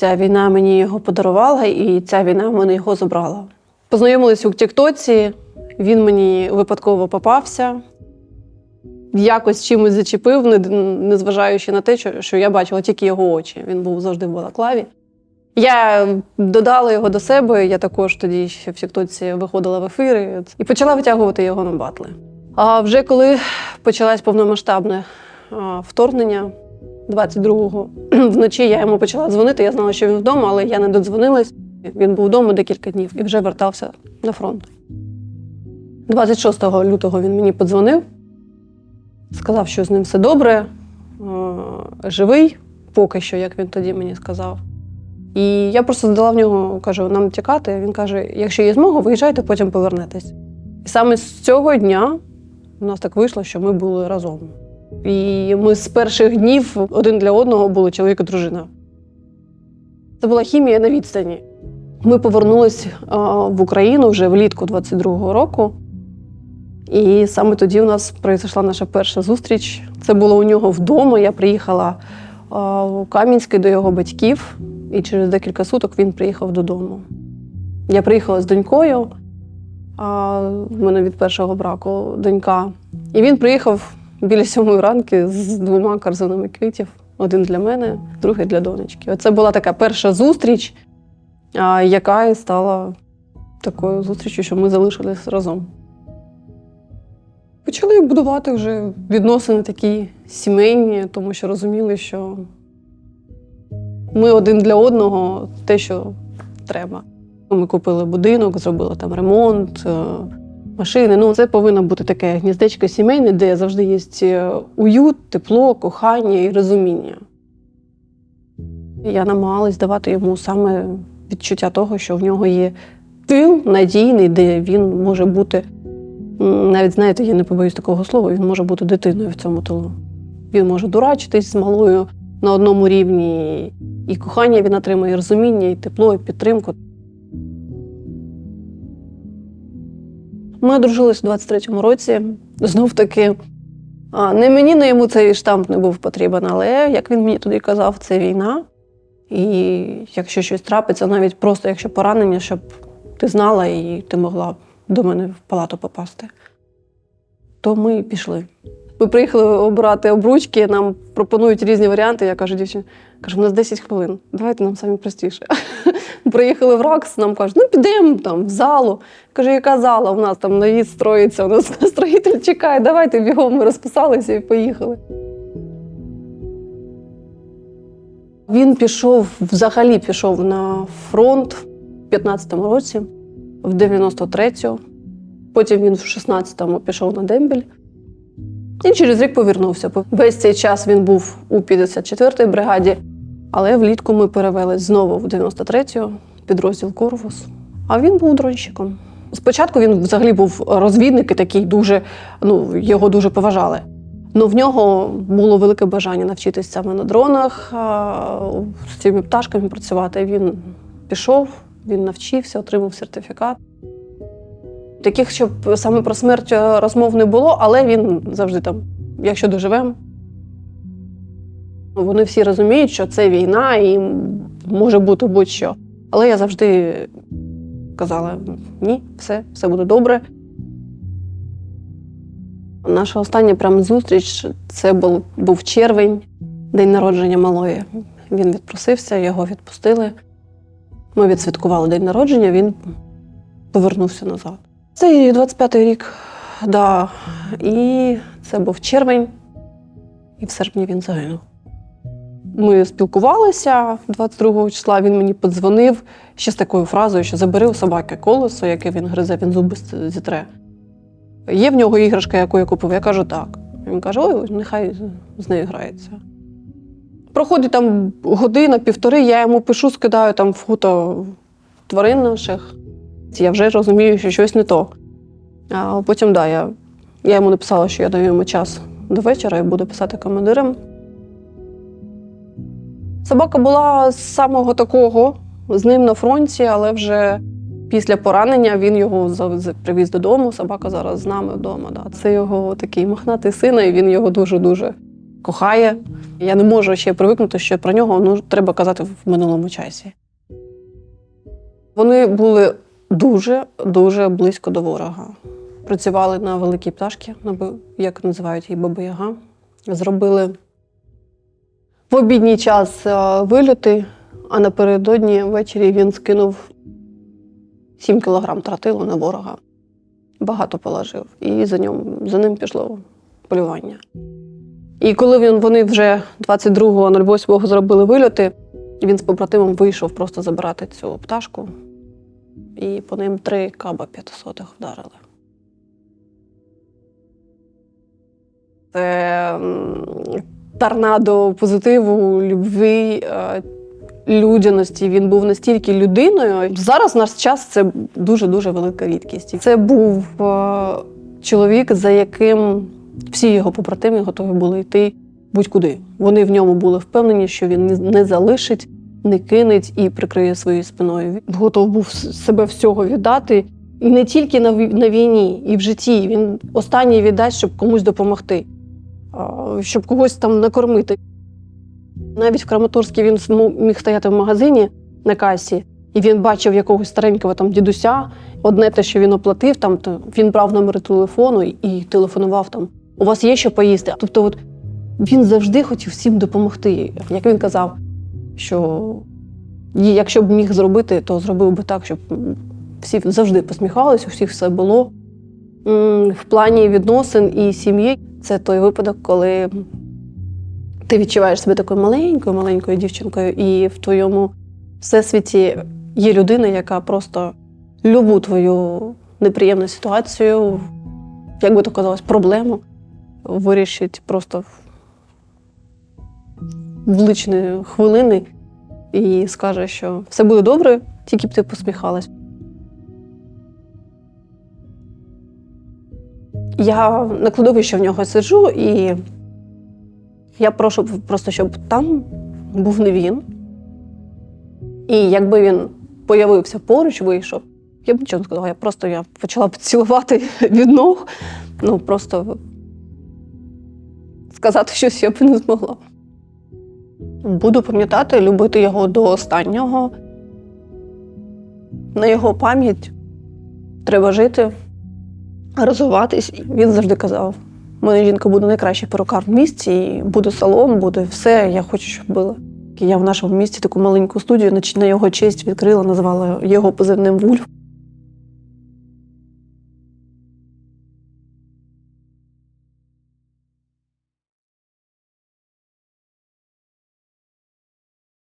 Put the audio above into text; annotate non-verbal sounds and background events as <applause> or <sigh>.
Ця війна мені його подарувала, і ця війна в мене його забрала. Познайомились у Тіктоці, він мені випадково попався. Якось чимось зачепив, незважаючи на те, що, я бачила тільки його очі. Він був завжди в балаклаві. Я додала його до себе. Я також тоді ще в Тіктоці виходила в ефіри і почала витягувати його на батли. А вже коли почалось повномасштабне вторгнення 22-го, <clears throat> вночі я йому почала дзвонити. Я знала, що він вдома, але я не додзвонилась. Він був вдома декілька днів і вже вертався на фронт. 26 лютого він мені подзвонив, сказав, що з ним все добре, е, живий, поки що, як він тоді мені сказав. І я просто задала в нього, кажу, нам тікати. Він каже: якщо є змога, виїжджайте, потім повернетесь. І саме з цього дня у нас так вийшло, що ми були разом. І ми з перших днів один для одного були чоловік і дружина. Це була хімія на відстані. Ми повернулись в Україну вже влітку 22-го року. І саме тоді у нас пройшла наша перша зустріч. Це було у нього вдома. Я приїхала у Кам'янське до його батьків, і через декілька суток він приїхав додому. Я приїхала з донькою. А, в мене від першого браку донька. І він приїхав біля сьомої ранки з двома корзинами квітів. Один для мене, другий для донечки. Оце була така перша зустріч, яка і стала такою зустрічю, що ми залишились разом. Почали будувати вже відносини такі сімейні, тому що розуміли, що ми один для одного те, що треба. Ми купили будинок, зробили там ремонт, е, машини. Ну, це повинно бути таке гніздечко сімейне, де завжди є е, уют, тепло, кохання і розуміння. Я намагалась давати йому саме відчуття того, що в нього є тил надійний, де він може бути. Навіть знаєте, я не побоюсь такого слова, він може бути дитиною в цьому тилу. Він може дурачитись з малою на одному рівні, і кохання він отримує, і розуміння, і тепло, і підтримку. Ми одружились у 23-му році. Знов таки, не мені, не йому цей штамп не був потрібен, але як він мені тоді казав, це війна. І якщо щось трапиться, навіть просто якщо поранення, щоб ти знала і ти могла до мене в палату попасти, то ми пішли. Ми приїхали обирати обручки, нам пропонують різні варіанти. Я кажу, дівчині, кажу, у нас 10 хвилин, давайте нам самі простіше. <laughs> Приїхали в РАКС, нам кажуть, ну підемо там в залу. Кажу, яка зала? У нас там наїзд строїться, у нас <laughs> строїтель чекає, давайте бігом. Ми розписалися і поїхали. Він пішов, взагалі пішов на фронт в 15-му році, в 93-му. Потім він в 16-му пішов на дембіль. І через рік повернувся. Весь цей час він був у 54-й бригаді, але влітку ми перевелись знову в 93-ю підрозділ Корвус. А він був дронщиком. Спочатку він взагалі був розвідник і такий дуже, ну, його дуже поважали. Ну, в нього було велике бажання навчитися саме на дронах, з цими пташками працювати. Він пішов, він навчився, отримав сертифікат. Таких, щоб саме про смерть розмов не було, але він завжди там, якщо доживемо. Вони всі розуміють, що це війна і може бути будь-що. Але я завжди казала: ні, все, все буде добре. Наша остання прям зустріч це був, був червень, день народження малої. Він відпросився, його відпустили. Ми відсвяткували день народження, він повернувся назад. Це і 25-й рік, да. і це був червень, і в серпні він загинув. Ми спілкувалися 22 числа. Він мені подзвонив ще з такою фразою, що забери у собаки колесо, яке він гризе, він зуби зітре. Є в нього іграшка, яку я купив? Я кажу, так. Він каже: ой, нехай з нею грається. Проходить там година, півтори, я йому пишу, скидаю там фото тварин наших. Я вже розумію, що щось не то. А потім, да, я, я йому написала, що я даю йому час до вечора і буду писати командирам. Собака була з самого такого, з ним на фронті, але вже після поранення він його привіз додому. Собака зараз з нами вдома. Да. Це його такий мохнатий син, і він його дуже-дуже кохає. Я не можу ще привикнути, що про нього ну, треба казати в минулому часі. Вони були дуже дуже близько до ворога. Працювали на великій пташці, як називають її Баба Яга. Зробили в обідній час е, вильоти, а напередодні ввечері він скинув 7 кілограм тротилу на ворога. Багато положив. І за ним, за ним пішло полювання. І коли він, вони вже 22.08 зробили вильоти, він з побратимом вийшов просто забирати цю пташку. І по ним три каба 500 вдарили. Це торнадо позитиву, любві, е, людяності. Він був настільки людиною. Зараз в наш час це дуже-дуже велика рідкість. Це був е, чоловік, за яким всі його побратими готові були йти будь-куди. Вони в ньому були впевнені, що він не залишить, не кинеть і прикриє своєю спиною. Готов був себе всього віддати. І не тільки на, війні, і в житті. Він останній віддасть, щоб комусь допомогти, щоб когось там накормити. Навіть в Краматорській він міг стояти в магазині на касі, і він бачив якогось старенького там дідуся. Одне те, що він оплатив, там то він брав номери телефону і телефонував там. У вас є що поїсти? Тобто, от він завжди хотів всім допомогти. Як він казав, що якщо б міг зробити, то зробив би так, щоб всі завжди посміхались, у всіх все було. В плані відносин і сім'ї це той випадок, коли ти відчуваєш себе такою маленькою, маленькою дівчинкою, і в твоєму всесвіті є людина, яка просто любу твою неприємну ситуацію, як би то казалось, проблему вирішить просто в- в хвилини і скаже, що все буде добре, тільки б ти посміхалась. Я на кладовищі в нього сиджу, і я прошу просто, щоб там був не він. І якби він появився поруч, вийшов, я б нічого не сказала. Я просто я почала б цілувати <laughs> від ног. Ну, просто сказати щось я б не змогла. Буду пам'ятати, любити його до останнього. На його пам'ять треба жити, розвиватись. Він завжди казав: у мене жінка буде найкращий перукар в місті, і буде салон, буде все. Я хочу, щоб було. Я в нашому місті таку маленьку студію на його честь відкрила, назвала його позивним Вульф.